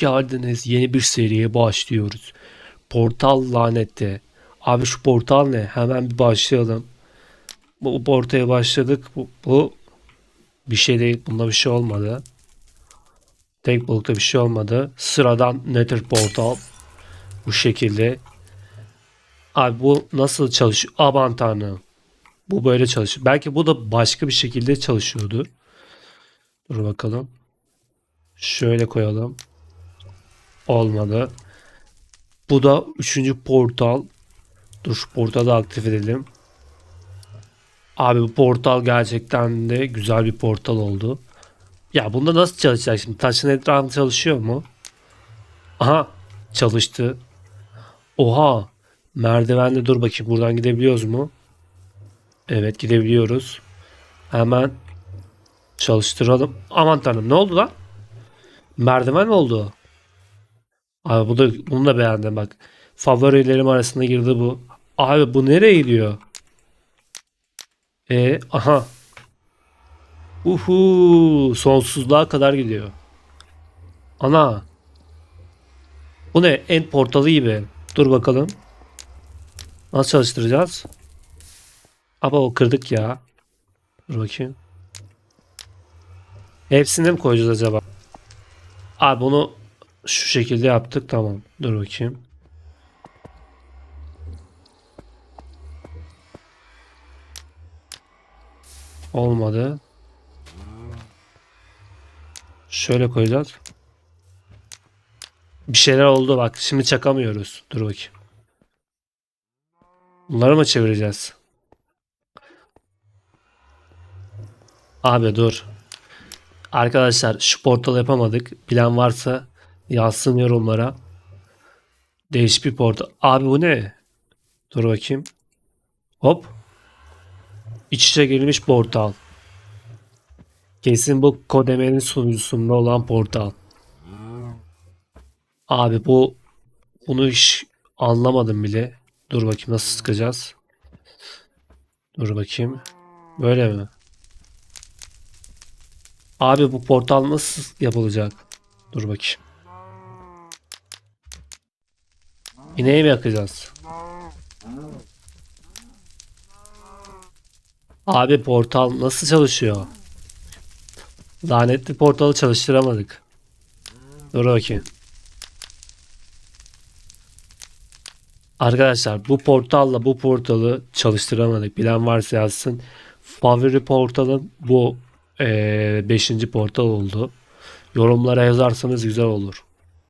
geldiniz. Yeni bir seriye başlıyoruz. Portal laneti. Abi şu portal ne? Hemen bir başlayalım. Bu portaya başladık. Bu, bu bir şey değil. Bunda bir şey olmadı. Tek bulukta bir şey olmadı. Sıradan Nether portal. Bu şekilde. Abi bu nasıl çalışıyor? Aman tanrım. Bu böyle çalışıyor. Belki bu da başka bir şekilde çalışıyordur. Dur bakalım. Şöyle koyalım. Olmadı. Bu da üçüncü portal. Dur şu portalı aktif edelim. Abi bu portal gerçekten de güzel bir portal oldu. Ya bunda nasıl çalışacak şimdi? Taşın etrafında çalışıyor mu? Aha çalıştı. Oha merdivende dur bakayım buradan gidebiliyoruz mu? Evet gidebiliyoruz. Hemen çalıştıralım. Aman tanrım ne oldu lan? Merdiven oldu? Abi bu da, bunu da beğendim bak. Favorilerim arasında girdi bu. Abi bu nereye gidiyor? E aha. Uhu sonsuzluğa kadar gidiyor. Ana. Bu ne? End portalı gibi. Dur bakalım. Nasıl çalıştıracağız? Ama o kırdık ya. Dur bakayım. Hepsini mi koyacağız acaba? Abi bunu şu şekilde yaptık tamam. Dur bakayım. Olmadı. Şöyle koyacağız. Bir şeyler oldu bak. Şimdi çakamıyoruz. Dur bakayım. Bunları mı çevireceğiz? Abi dur. Arkadaşlar şu portal yapamadık. Plan varsa yazsın yorumlara. Değişik bir portal. Abi bu ne? Dur bakayım. Hop. İç içe girilmiş portal. Kesin bu Kodeme'nin sunucusunda olan portal. Abi bu bunu hiç anlamadım bile. Dur bakayım nasıl sıkacağız. Dur bakayım. Böyle mi? Abi bu portal nasıl yapılacak? Dur bakayım. İneği mi yakacağız? Abi portal nasıl çalışıyor? Lanetli portalı çalıştıramadık. Dur bakayım. Arkadaşlar bu portalla bu portalı çalıştıramadık. Bilen varsa yazsın. Favori portalın bu 5. portal oldu. Yorumlara yazarsanız güzel olur.